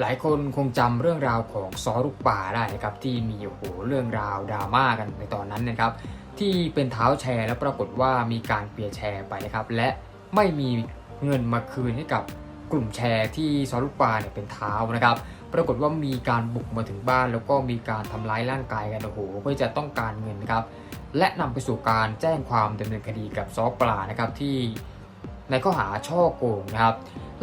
หลายคนคงจำเรื่องราวของซอลูกป่าได้นะครับที่มีโอ้โหเรื่องราวดราม่ากันในตอนนั้นนะครับ ที่เป็นเท้าแชร์แล้วปรากฏว่ามีการเปลี่ยนแชร์ไปนะครับและไม่มีเงินมาคืนให้กับกลุ่มแชร์ที่ซอลูกป่าเนี่ยเป็นเท้านะครับปรากฏว่ามีการบุกมาถึงบ้านแล้วก็มีการทำร้ายร่างกายกันโอ้โหเพื่อจะต้องการเงินนะครับและนำไปสู่การแจ้งความดำเนินคดีกับซอปลานะครับที่ ในข้อหาช่อโกงนะครับ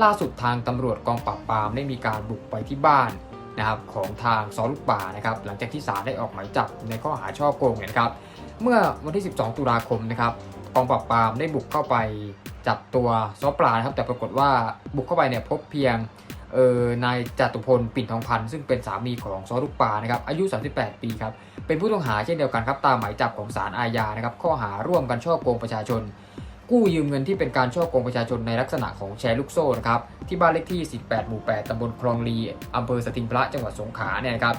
ล่าสุดทางตำรวจกองปราบปรามได้มีการบุกไปที่บ้านนะครับของทางซอลูกป่านะครับหลังจากที่ศาลได้ออกหมายจับในข้อหาช่อโกงเนี่ยครับเมื่อวันที่ 12 ตุลาคมนะครับกองปราบปรามได้บุกเข้าไปจับตัวซอปลานะครับแต่ปรากฏว่าบุกเข้าไปเนี่ยพบเพียงเออนายจตุพลปิ่นทองพันธ์ซึ่งเป็นสามีของซอลูกป่านะครับอายุ 38 ปีครับเป็นผู้ต้องหาเช่นเดียวกันครับตามหมายจับของศาลอาญานะครับข้อหาร่วมกันช่อโกงประชาชน กู้ยืมเงินที่เป็นการช่อกงประชาชนในลักษณะของแชร์ลูกโซ่นะครับที่บ้านเลขที่48หมู่ 8 ตำบลคลองลีอำเภอสติงพระจังหวัดสงขลาเนี่ยนะครับ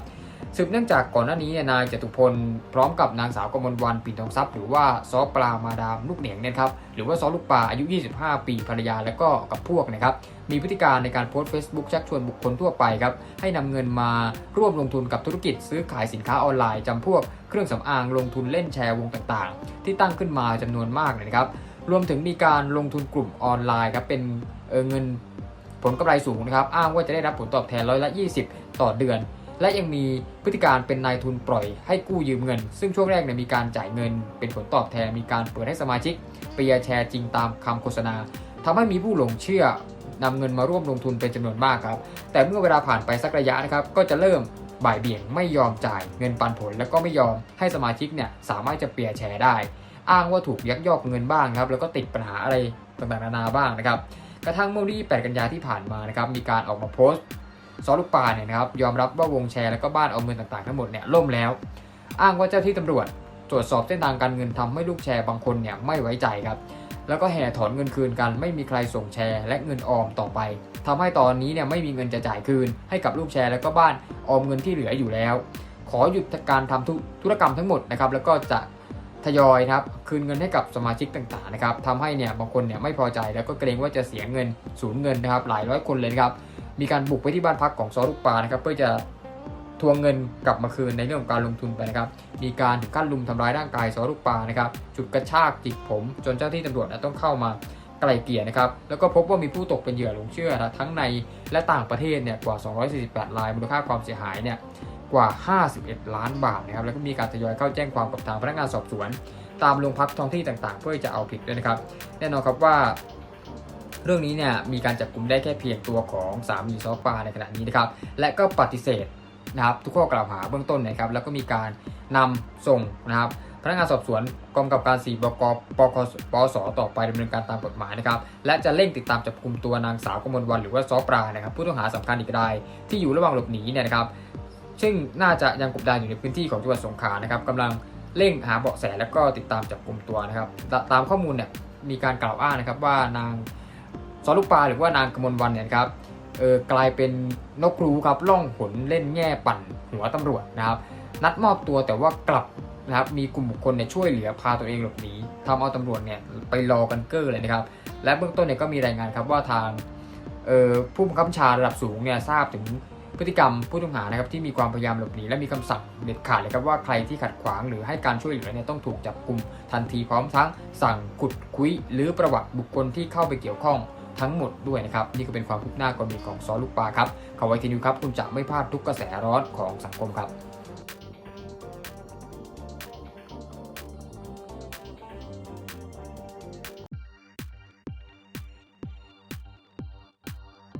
สืบเนื่องจากก่อนหน้านี้เนี่ยนายจตุพลพร้อมกับนางสาวกมลวันปิ่นทองทรัพย์หรือว่าซอปลามาดามลูกเหนียงเนี่ยครับหรือว่าซอลูกปลาอายุ 25 ปีภรรยาและก็กับพวกนะครับมีพฤติการในการโพสต์ Facebook ชักชวนบุคคลทั่วไปครับให้นำเงินมาร่วมลงทุนกับธุรกิจ ซื้อขายสินค้าออนไลน์จำพวกเครื่องสำอางลงทุนเล่นแชร์วงต่างๆ ที่ตั้งขึ้นมาจำนวนมากเลยนะครับ รวมถึงมีการลงทุนกลุ่มออนไลน์ครับเป็นเเงินผลกำไรสูงนะครับ อ้างว่าจะได้รับผลตอบแทนร้อยละ 20 ต่อเดือน และยังมีพฤติการเป็นนายทุนปล่อยให้กู้ยืมเงิน ซึ่งช่วงแรกเนี่ยมีการจ่ายเงิน เป็นผลตอบแทนมีการเปิดให้สมาชิกเปียแชร์จริงตามคำโฆษณาทำให้มีผู้หลงเชื่อนำเงินมาร่วมลงทุนเป็นจำนวนมากครับ แต่เมื่อเวลาผ่านไปสักระยะนะครับก็จะเริ่มบ่ายเบี่ยงไม่ยอมจ่ายเงินปันผล แล้วก็ไม่ยอมให้สมาชิกเนี่ยสามารถจะเปียแชร์ได้ อ้างว่าถูกยักยอกเงินบ้างครับแล้วก็ติดปัญหาอะไรต่างๆนานาบ้างนะครับกระทั่งเมื่อวันที่ 8 กันยาที่ผ่านมานะครับมีการออกมาโพสต์ซอลูกปลาเนี่ยนะครับยอมรับว่าวงแชร์แล้วก็บ้านเอาเงินต่างๆทั้งหมดเนี่ยล่มแล้ว อ้างว่าเจ้าที่ตำรวจตรวจสอบเส้นทางการเงินทำให้ลูกแชร์บางคนเนี่ยไม่ไว้ใจครับแล้วก็แห่ถอนเงินคืนกัน ไม่มีใครส่งแชร์และเงินออมต่อไปทำให้ตอนนี้เนี่ยไม่มีเงินจะจ่ายคืน ให้กับลูกแชร์แล้วก็บ้านออมเงินที่เหลืออยู่แล้ว ขอหยุดการทำธุธุรกรรมทั้งหมดนะครับแล้วก็จะ ทยอยครับคืนเงินให้กับสมาชิกต่างๆนะครับทำให้เนี่ยบางคนเนี่ยไม่พอใจแล้วก็เกรงว่าจะเสียเงินสูญเงินนะครับหลายร้อยคนเลยนะครับมีการบุกไปที่บ้านพักของซอลูกปลานะครับเพื่อจะทวงเงินกลับมาคืนในเรื่องของการลงทุนไปนะครับ มีการถึงขั้นลุมทำร้ายร่างกายซอลูกปลานะครับ จุดกระชากจิกผม จนเจ้าที่ตำรวจต้องเข้ามาไกล่เกลี่ยนะครับ แล้วก็พบว่ามีผู้ตกเป็นเหยื่อหลงเชื่อนะทั้งในและต่างประเทศเนี่ยกว่า 248รายมูลค่าความเสียหายเนี่ย กว่า 51 ล้านบาทนะครับ แล้วก็มีการทยอยเข้าแจ้งความกับทางพนักงานสอบสวน ตามโรงพักท้องที่ต่างๆ เพื่อจะเอาผิดด้วยนะครับ แน่นอนครับว่าเรื่องนี้เนี่ยมีการจับกลุ่มได้แค่เพียงตัวของสามีซอฟปาในขณะนี้นะครับ และก็ปฏิเสธนะครับทุกข้อกล่าวหาเบื้องต้นนะครับ แล้วก็มีการนำส่งนะครับพนักงานสอบสวนกองกับการ4บกปคปสต่อไปดำเนินการตามกฎหมายนะครับ และจะเร่งติดตามจับกลุ่มตัวนางสาวกมลวันหรือว่าซอปรานะครับผู้ต้องหาสำคัญอีกรายที่อยู่ระหว่างหลบหนีเนี่ยนะครับ ซึ่งน่าจะยังกบดานอยู่ในพื้นที่ของจังหวัดสงขลานะครับกำลังเร่งหาเบาะแสแล้วก็ติดตามจับกลุ่มตัวนะครับตตามข้อมูลเนี่ยมีการกล่าวอ้างนะครับว่านางซอลูกปาหรือว่านางกมลวันเนี่ยครับเออกลายเป็นนกครูครับล่องหนเล่นแง่ปั่นหัวตำรวจนะครับ นัดมอบตัวแต่ว่ากลับนะครับมีกลุ่มบุคคลเนี่ยช่วยเหลือพาตัวเองหลบหนีทำเอาตำรวจเนี่ยไปรอกันเกอร์เลยนะครับ และเบื้องต้นเนี่ยก็มีรายงานครับว่าทางผู้บังคับบัญชาระดับสูงเนี่ยทราบถึง พฤติกรรมผู้ต้องหานะครับที่มีความพยายามหลบหนีและมีคำสั่งเด็ดขาดเลยครับว่าใครที่ขัดขวางหรือให้การช่วยเหลือเนี่ยต้องถูกจับกลุ่มทันทีพร้อมทั้งสั่งขุดคุยหรือประวัติบุคคลที่เข้าไปเกี่ยวข้องทั้งหมดด้วยนะครับ นี่ก็เป็นความคืบหน้า กรณีของซอลูกปลาครับเขาไว้ทีนิวครับ คุณจะไม่พลาดทุกกระแสร้อนของสังคมครับ